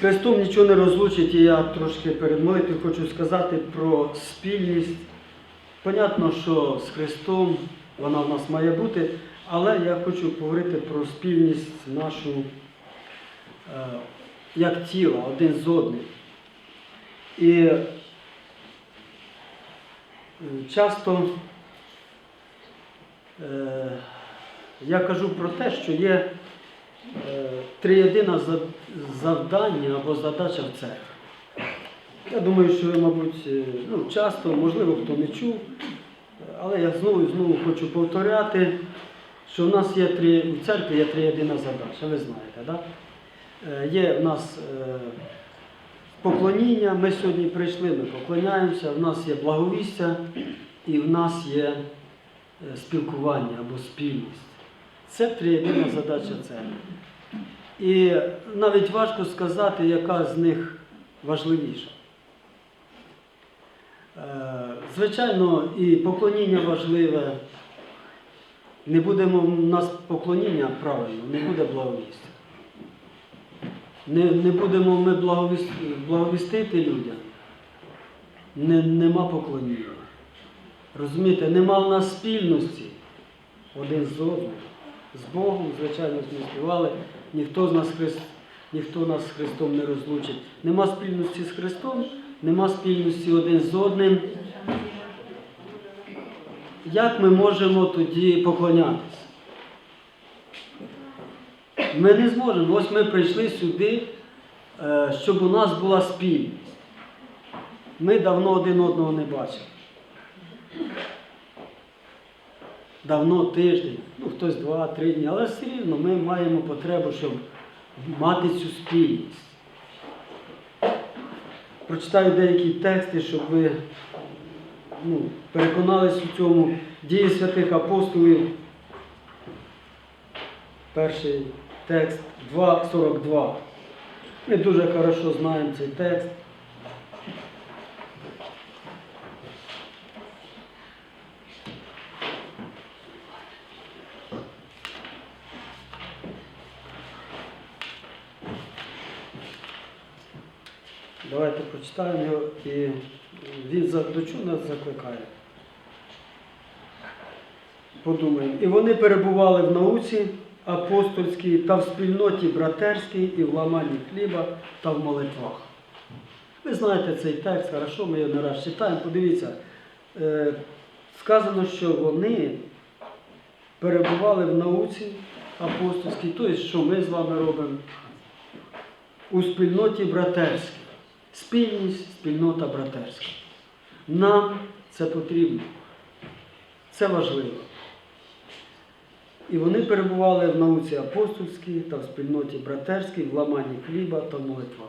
Христом нічого не розлучить, і я трошки перед молитвою хочу сказати про спільність. Понятно, що з Христом вона в нас має бути, але я хочу поговорити про спільність нашу е, як тіла, один з одним. І е, часто е, я кажу про те, що є триєдина завдання або задача в церкві. Я думаю, що ви, мабуть, е, ну, часто, можливо, хто не чув, але я знову і знову хочу повторяти, що в нас є три, в церкві є триєдина задача, ви знаєте, да? Е, Є в нас е, поклоніння, ми сьогодні прийшли, ми поклоняємося, в нас є благовістя і в нас є е, спілкування або спільність. Це триєдина задача церкви. І навіть важко сказати, яка з них важливіша. Е, Звичайно, і поклоніння важливе. Не будемо в нас поклоніння правильно, не буде благовістя. Не, не будемо ми благовіс- благовістити людям. Не, нема поклоніння. Розумієте, нема в нас спільності один з одним. З Богом, звичайно, співали, ніхто з нас Христ, ніхто нас з Христом не розлучить. Нема спільності з Христом, нема спільності один з одним. Як ми можемо тоді поклонятися? Ми не зможемо. Ось ми прийшли сюди, е, щоб у нас була спільність. Ми давно один одного не бачили. Давно тиждень, ну хтось два-три дні, але все рівно ми маємо потребу, щоб мати цю спільність. Прочитаю деякі тексти, щоб ви ну, переконались у цьому дії святих апостолів. Перший текст 2.42. Ми дуже хорошо знаємо цей текст. Прочитаємо його і він за- до чого нас закликає. Подумаємо. І вони перебували в науці апостольській та в спільноті братерській і в ламанні хліба та в молитвах. Ви знаєте цей текст, хорошо, ми його не раз читаємо. Подивіться, е, сказано, що вони перебували в науці апостольській, тобто, що ми з вами робимо у спільноті братерській. Спільність, спільнота братерська. Нам це потрібно. Це важливо. І вони перебували в науці апостольській та в спільноті братерській, в ламанні хліба та молитвах.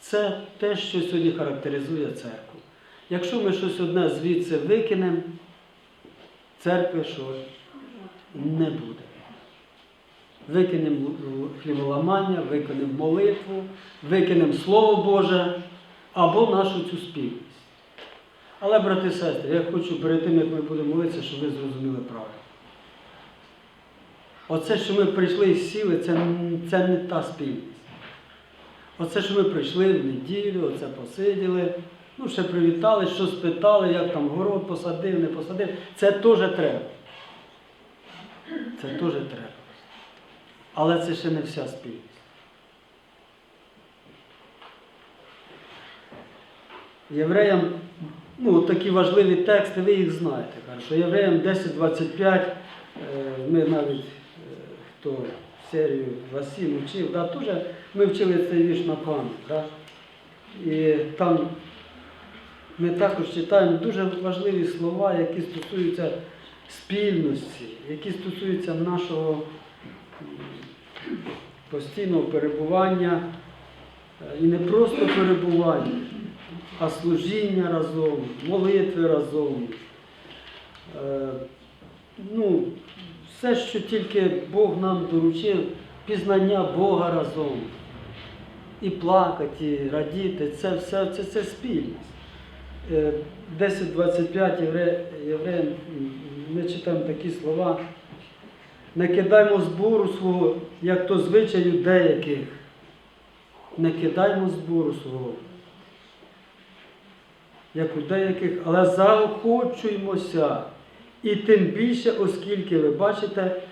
Це те, що сьогодні характеризує церкву. Якщо ми щось одне звідси викинемо, церкви що не буде. Викинемо хліболамання, викинемо молитву, викинемо Слово Боже або нашу цю спільність. Але, брати і сестри, я хочу перед тим, як ми будемо молитися, щоб ви зрозуміли правильно. Оце, що ми прийшли і сіли, це, це не та спільність. Оце, що ми прийшли в неділю, оце посиділи, ну, ще привітали, що спитали, як там город посадив, не посадив. Це теж треба. Це теж треба. Але це ще не вся спільність. Євреям, ну, такі важливі тексти, ви їх знаєте. Хорошо. Євреям 10.25, е, ми навіть, е, хто серію Васім вчив, да, теж ми вчили цей вірш на пам'ять. Да? І там ми також читаємо дуже важливі слова, які стосуються спільності, які стосуються нашого постійного перебування е, і не просто перебування, а служіння разом, молитви разом. Е, Ну, все, що тільки Бог нам доручив, пізнання Бога разом. І плакати, і радіти, це все це, це спільність. Е, 10.25 євре, євреям ми читаємо такі слова. Не кидаймо збору свого, як то звичаю деяких. не кидаймо збору свого, як у деяких, але заохочуймося. І тим більше, оскільки ви бачите,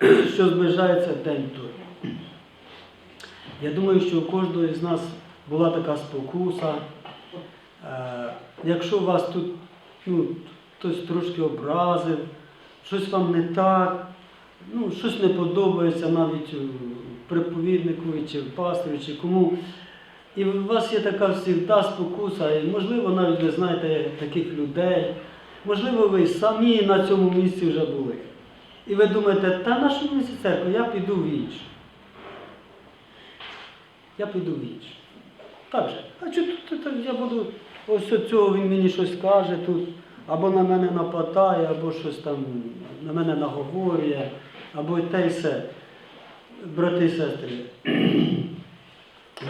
що зближається день той. Я думаю, що у кожного з нас була така спокуса. Е, Якщо вас тут ну, хтось трошки образив, щось вам не так, ну, щось не подобається навіть у приповідникові чи в пастирі, чи кому. І у вас є така завжди спокуса, і можливо навіть ви знаєте таких людей, можливо, ви самі на цьому місці вже були. І ви думаєте, та на що мені ця церква, я піду в іншу. Я піду в іншу. Так же. А тут, тут я буду, ось цього він мені щось каже тут, або на мене нападає, або щось там на мене наговорює, або те й все. Брати і сестри,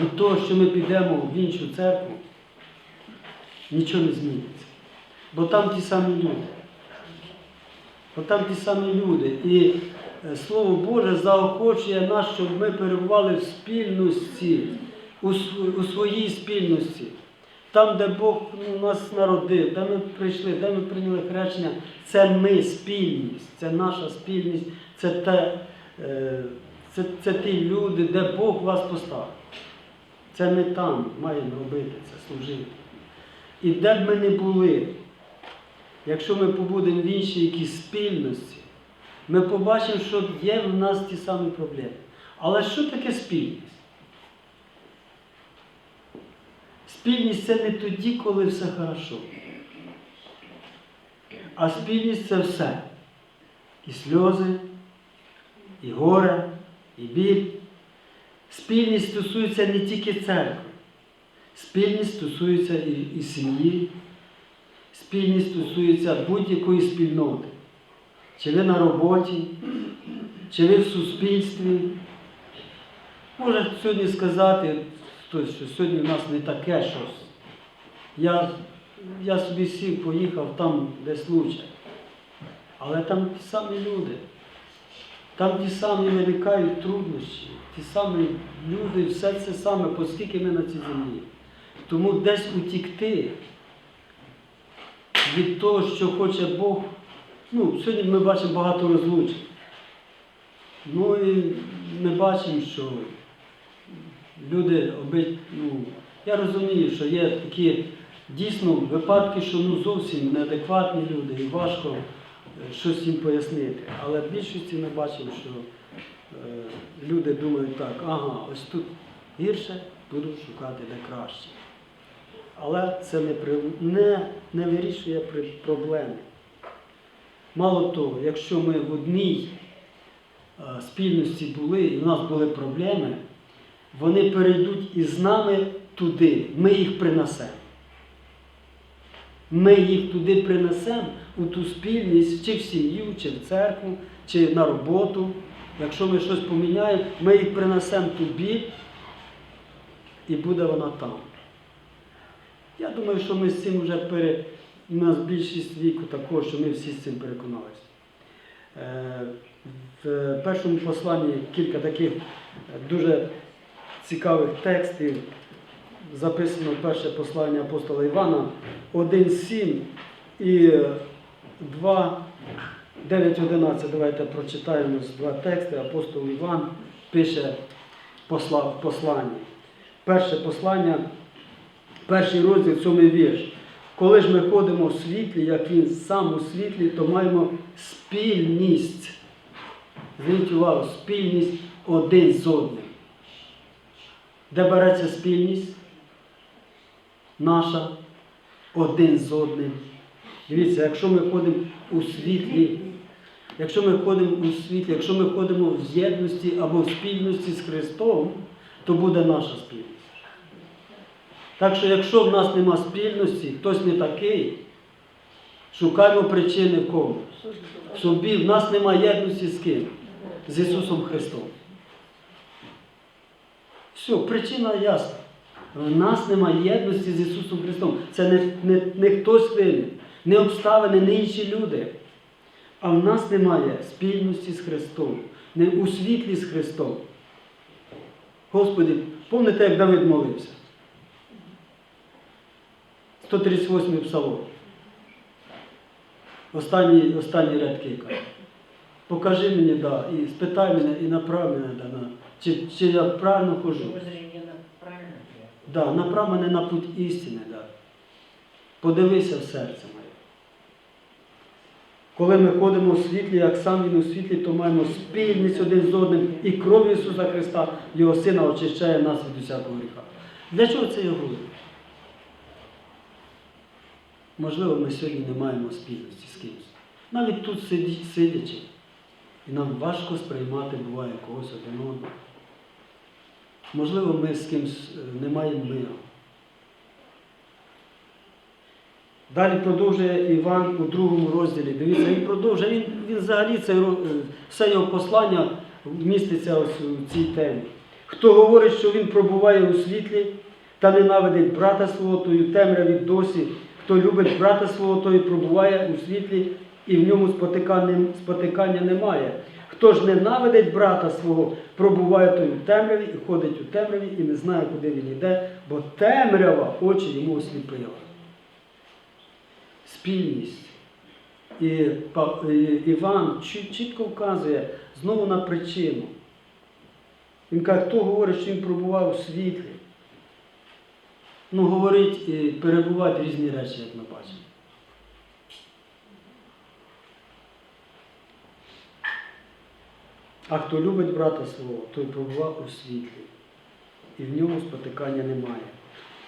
від того, що ми підемо в іншу церкву, нічого не зміниться. Бо там ті самі люди. Бо там ті самі люди. І е, Слово Боже заохочує нас, щоб ми перебували в спільності, у, у своїй спільності. Там, де Бог ну, нас народив, де ми прийшли, де ми прийняли хрещення, це ми спільність, це наша спільність, це, те, е, це, це ті люди, де Бог вас поставив. Це ми там маємо робити це, служити. І де б ми не були, якщо ми побудемо в іншій якійсь спільності, ми побачимо, що є в нас ті самі проблеми. Але що таке спільність? Спільність це не тоді, коли все хорошо. А спільність це все. І сльози, і горе, і біль. Спільність стосується не тільки церкви. Спільність стосується і, і сім'ї, спільність стосується будь-якої спільноти. Чи ви на роботі, чи ви в суспільстві. Може сьогодні сказати хтось, що сьогодні в нас не таке щось. Я, я собі сів, поїхав там, де случай. Але там самі люди. Там ті самі виникають труднощі, ті самі люди, все це саме, оскільки ми на цій землі. Тому десь утікти від того, що хоче Бог. Ну, сьогодні ми бачимо багато розлучень. Ну і ми бачимо, що люди обить, ну, я розумію, що є такі дійсно випадки, що ну, зовсім неадекватні люди і важко щось їм пояснити. Але в більшості ми бачимо, що е, люди думають так, ага, ось тут гірше, буду шукати де краще. Але це не, не, не вирішує проблеми. Мало того, якщо ми в одній е, спільності були і в нас були проблеми, вони перейдуть із нами туди, ми їх принесемо. Ми їх туди принесемо у ту спільність, чи в сім'ю, чи в церкву, чи на роботу. Якщо ми щось поміняємо, ми їх принесемо туди, і буде вона там. Я думаю, що ми з цим вже пере... у нас більшість віку також, що ми всі з цим переконалися. Е, В першому посланні кілька таких дуже цікавих текстів. Записано перше послання апостола Івана 1.7 і 2, 9.11. Давайте прочитаємо два тексти. Апостол Іван пише посла- в посланні. Перше послання, перший розділ, сьомий вірш. Коли ж ми ходимо в світлі, як він сам у світлі, то маємо спільність. Зверніть увагу, спільність один з одним. Де береться спільність? Наша один з одним. Дивіться, якщо ми ходимо у світлі, якщо ми ходимо у світлі, якщо ми ходимо в єдності або в спільності з Христом, то буде наша спільність. Так що, якщо в нас нема спільності, хтось не такий, шукаємо причини в кому. В собі в нас немає єдності з ким? З Ісусом Христом. Все, причина ясна. В нас немає єдності з Ісусом Христом. Це не, не, не хтось винен, не обставини, не інші люди. А в нас немає спільності з Христом, не у світлі з Христом. Господи, Помните, як Давид молився? 138 й псалом. Останні, останні рядки. Покажи мені, да, і спитай мене, і направ мене, да, на, чи, чи я правильно хожу. Воззрение на правильно я. Да, направ мене на путь істини, да. Подивися в серце моє. Коли ми ходимо у світлі, як сам Він у світлі, то маємо спільність один з одним, і кров Ісуса Христа, Його Сина, очищає нас від усякого гріха. Для чого це я говорю? Можливо, ми сьогодні не маємо спільності з кимось. Навіть тут сидячи. І нам важко сприймати буває когось одного. Можливо, ми з кимось е, не маємо миру. Далі продовжує Іван у другому розділі. Дивіться, він продовжує, він, він взагалі це, е, все його послання міститься ось у цій темі. Хто говорить, що він пробуває у світлі та ненавидить брата свого, той у темряві досі. Хто любить брата свого, той пробуває у світлі, і в ньому спотикання, спотикання немає. Хто ж ненавидить брата свого, пробуває той у темряві і ходить у темряві і не знає, куди він йде, бо темрява очі йому осліпила спільність. І Іван чітко вказує знову на причину. Він каже, хто говорить, що він пробував у світлі. Ну, говорить перебувати різні речі, як ми бачимо. А хто любить брата свого, той пробував у світлі, і в ньому спотикання немає.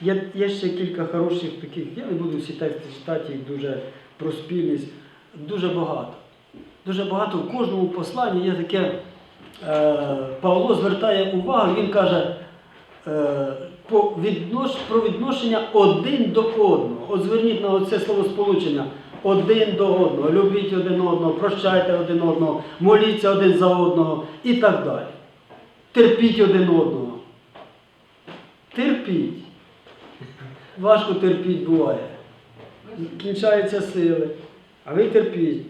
Є, є ще кілька хороших таких, я не буду всі тексти читати, їх дуже про спільність, дуже багато. Дуже багато в кожному посланні є таке, е, Павло звертає увагу, він каже е, по віднош, про відношення один до одного. От зверніть на це словосполучення. Один до одного, любіть один одного, прощайте один одного, моліться один за одного і так далі. Терпіть один одного. Терпіть. Важко терпіть буває. Кінчаються сили, а ви терпіть.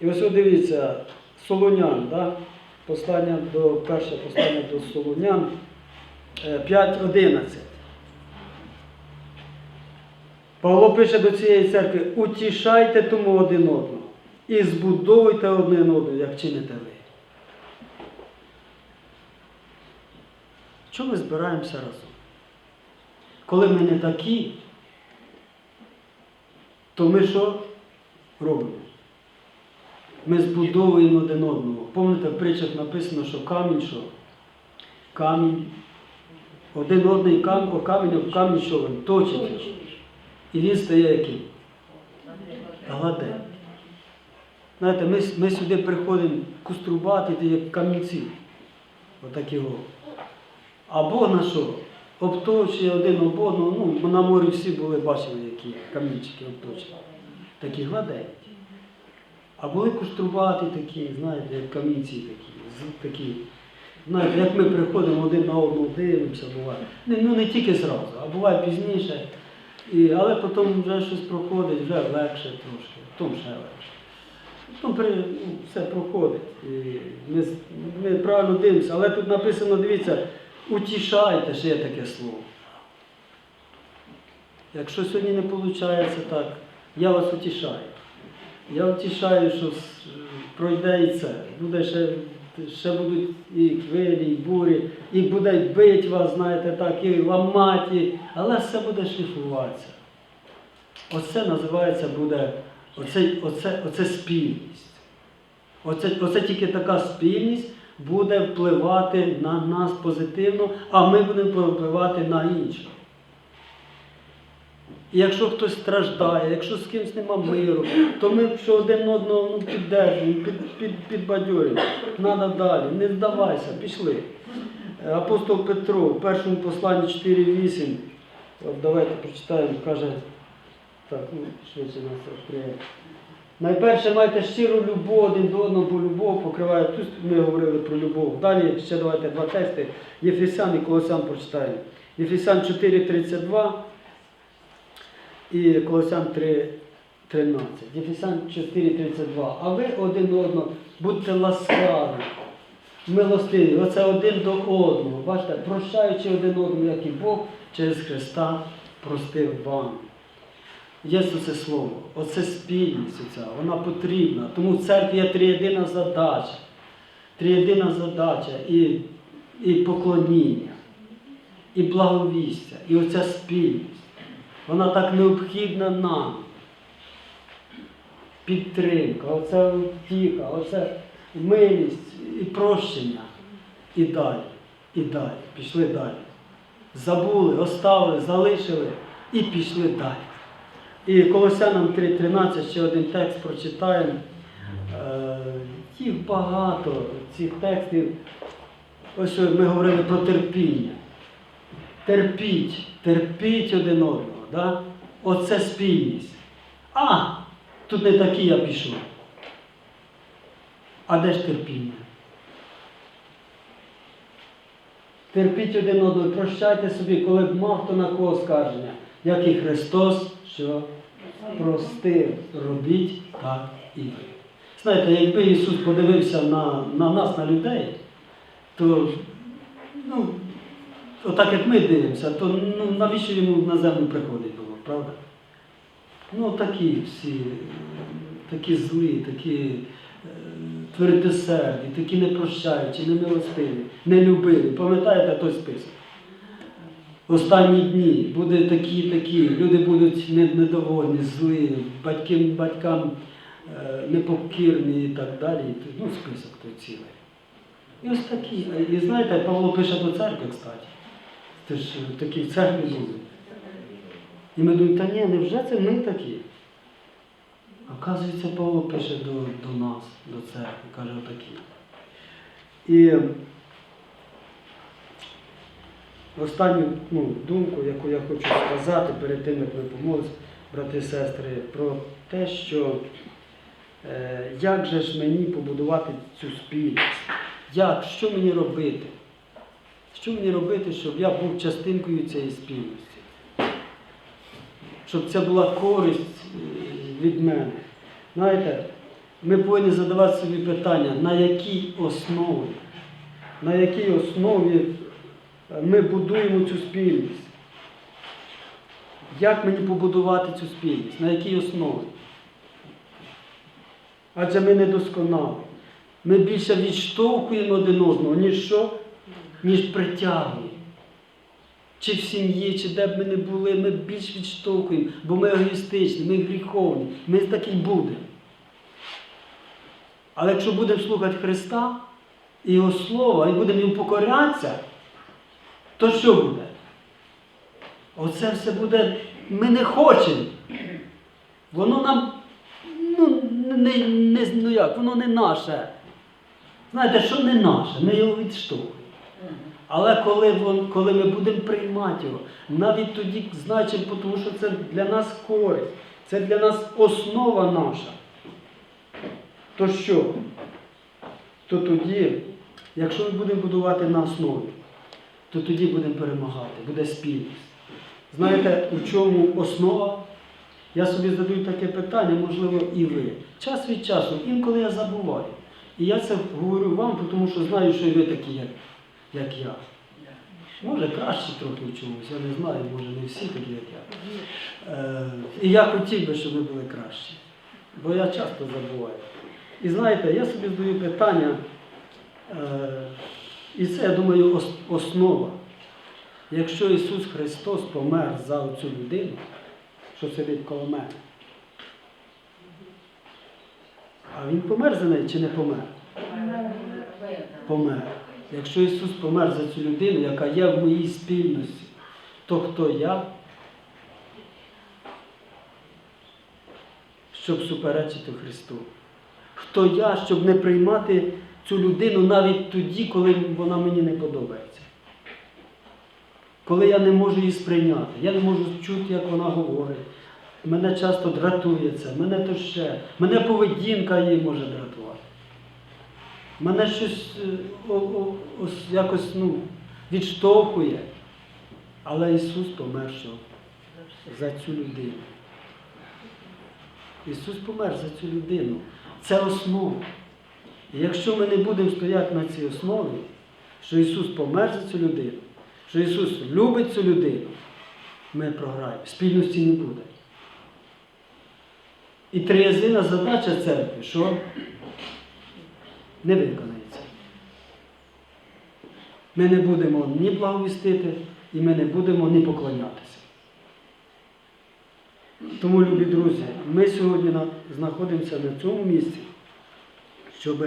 І ось дивіться, Солонян, да? послання до, перше послання до Солонян е, 5.11. Павло пише до цієї церкви, утішайте тому один одного і збудовуйте один одного, як чините ви. Чому ми збираємося разом? Коли ми не такі, то ми що робимо? Ми збудовуємо один одного. Пам'ятаєте, в притчах написано, що камінь що? Камінь. Один одний камінь, камінь, камінь що він точить. І він стає яким? Гладенький. Знаєте, ми, ми сюди приходимо куструбати, як камінці. Отакі о. А Бог на що? Обточує один об одного. Ну, на морі всі були, бачили, які камінчики обточені. Такі гладенькі. А були куштрубати такі, знаєте, як камінці такі, такі. Знаєте, як ми приходимо один на одного, дивимося, буває. Ну не тільки зразу, а буває пізніше. І, але потім вже щось проходить, вже легше трошки, потім ще легше. Потім ну, все проходить. І ми, ми правильно дивимося, але тут написано, дивіться, утішайте, ще є таке слово. Якщо сьогодні не виходить так, я вас утішаю. Я втішаю, що пройде і це. Буде ще, ще будуть і хвилі, і бурі, і будуть бити вас, знаєте, так, і ламати, але все буде шліфуватися. Оце називається буде оце, оце, оце спільність. Оце, оце тільки така спільність буде впливати на нас позитивно, а ми будемо впливати на інших. І якщо хтось страждає, якщо з кимось нема миру, то ми що один одного ну, піддержуємо, під, під, підбадьорюємо. Треба далі, не здавайся, пішли. Апостол Петро в першому посланні 4.8, давайте прочитаємо, каже, так, ну, швидше нас розкриє. Найперше майте щиру любов один до одного, бо любов покриває. Тут ми говорили про любов. Далі ще давайте два тексти. Єфесян і Колосян прочитаємо. Єфесян 4.32 і Колосян 3.13. Єфесян 4.32. А ви один одного будьте ласкаві, милостиві. Оце один до одного. Бачите, прощаючи один одному, як і Бог через Христа простив вам. Є це слово, оце спільність оця, вона потрібна. Тому в церкві є триєдина задача. Триєдина задача і, і поклоніння, і благовістя, і оця спільність. Вона так необхідна нам. Підтримка, оця втіха, оце милість і прощення. І далі, і далі, пішли далі. Забули, оставили, залишили і пішли далі. І Колосянам 3.13 ще один текст прочитаємо. Е, Їх багато, цих текстів. Ось ми говорили про терпіння. Терпіть, терпіть один одного. Да? Оце спільність. А, тут не такий я пішов. А де ж терпіння? Терпіть один одного, прощайте собі, коли б мав хто на кого скарження, як і Христос, що простив, робіть так і ви. Знаєте, якби Ісус подивився на, на нас, на людей, то ну, отак як ми дивимося, то ну, навіщо йому на землю приходить було, правда? Ну, такі всі, такі злі, такі е, твердосерді, такі непрощаючі, немилостиві, нелюбиві. Пам'ятаєте той список? Останні дні буде такі, такі, люди будуть недовольні, злі, батьки, батькам е, непокірні і так далі. Ну, список той цілий. І ось такі. І знаєте, Павло пише до церкви, кстати. Це ж такі в церкві були. І ми думаємо, та ні, невже це ми такі? Оказується, Павло пише до, до нас, до церкви, каже отакі. І останню ну, думку, яку я хочу сказати перед тим, як ми помолимося, брати і сестри, про те, що е, як же ж мені побудувати цю спільність? Як? Що мені робити? Що мені робити, щоб я був частинкою цієї спільності? Щоб це була користь е, від мене. Знаєте, ми повинні задавати собі питання, на якій основі, на якій основі е, ми будуємо цю спільність. Як мені побудувати цю спільність? На якій основі? Адже ми недосконалі. Ми більше відштовхуємо один одного, ніж що? Ніж притягуємо. Чи в сім'ї, чи де б ми не були, ми більш відштовхуємо, бо ми егоїстичні, ми гріховні, ми такі будемо. Але якщо будемо слухати Христа і Його Слова, і будемо йому покорятися, то що буде? Оце все буде, ми не хочемо. Воно нам, ну, не, не, ну як, воно не наше. Знаєте, що не наше, ми його відштовхуємо. Але коли, вон, коли ми будемо приймати його, навіть тоді значимо, тому що це для нас користь, це для нас основа наша. То що? То тоді, якщо ми будемо будувати на основі, то тоді будемо перемагати, буде спільність. Знаєте, у чому основа? Я собі задаю таке питання, можливо, і ви. Час від часу, інколи я забуваю. І я це говорю вам, тому що знаю, що і ви такі, як, як я. Може, краще трохи в чомусь, я не знаю, може не всі такі, як я. Е, і я хотів би, щоб ви були кращі, бо я часто забуваю. І знаєте, я собі задаю питання, е, і це, я думаю, основа. Якщо Ісус Христос помер за цю людину, що сидить коло мене, а Він помер за неї чи не помер? Помер. Якщо Ісус помер за цю людину, яка є в моїй спільності, то хто я? Щоб суперечити Христу. Хто я, щоб не приймати цю людину навіть тоді, коли вона мені не подобається. Коли я не можу її сприйняти, я не можу чути, як вона говорить. Мене часто дратує це, мене то ще, мене поведінка її може дратувати. Мене щось е, о, о, ось якось ну, відштовхує. Але Ісус помер що? за цю людину. Ісус помер за цю людину. Це основа. І якщо ми не будемо стояти на цій основі, що Ісус помер за цю людину, що Ісус любить цю людину, ми програємо. Спільності не буде. І триязина задача церкви, що не виконається. Ми не будемо ні благовістити, і ми не будемо ні поклонятися. Тому, любі друзі, ми сьогодні знаходимося на цьому місці, щоб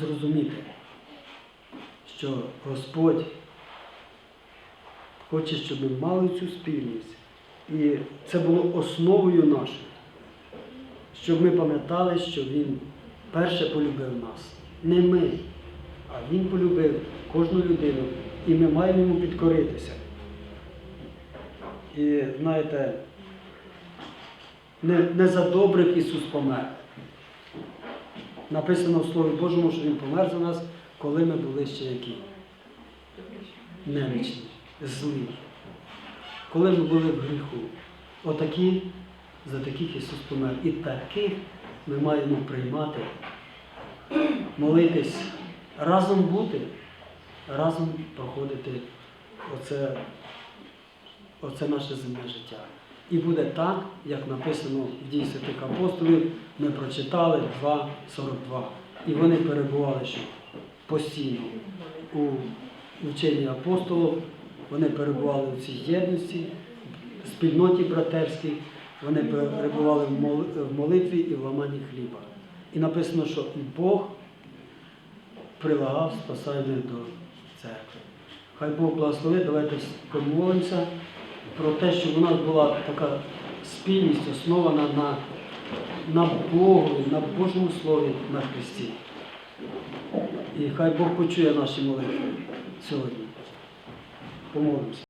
зрозуміти, що Господь хоче, щоб ми мали цю спільність. І це було основою нашою, щоб ми пам'ятали, що Він перше полюбив нас. Не ми, а Він полюбив кожну людину, і ми маємо йому підкоритися. І знаєте, не, не за добрих Ісус помер. Написано в Слові Божому, що Він помер за нас, коли ми були ще які? Немічні, злі. Коли ми були в гріху. Отакі, за таких Ісус помер. І таких ми маємо приймати, молитись, разом бути, разом проходити оце, оце наше земне життя. І буде так, як написано в дії святих апостолів, ми прочитали 2.42. І вони перебували що? постійно у вченні апостолів, вони перебували у цій єдності, спільноті братерській, вони перебували в молитві і в ламанні хліба. І написано, що і Бог прилагав спасання до церкви. Хай Бог благословить, давайте помолимося про те, щоб у нас була така спільність, основана на, на Богу, на Божому Слові, на Христі. І хай Бог почує наші молитви сьогодні. Помолимося.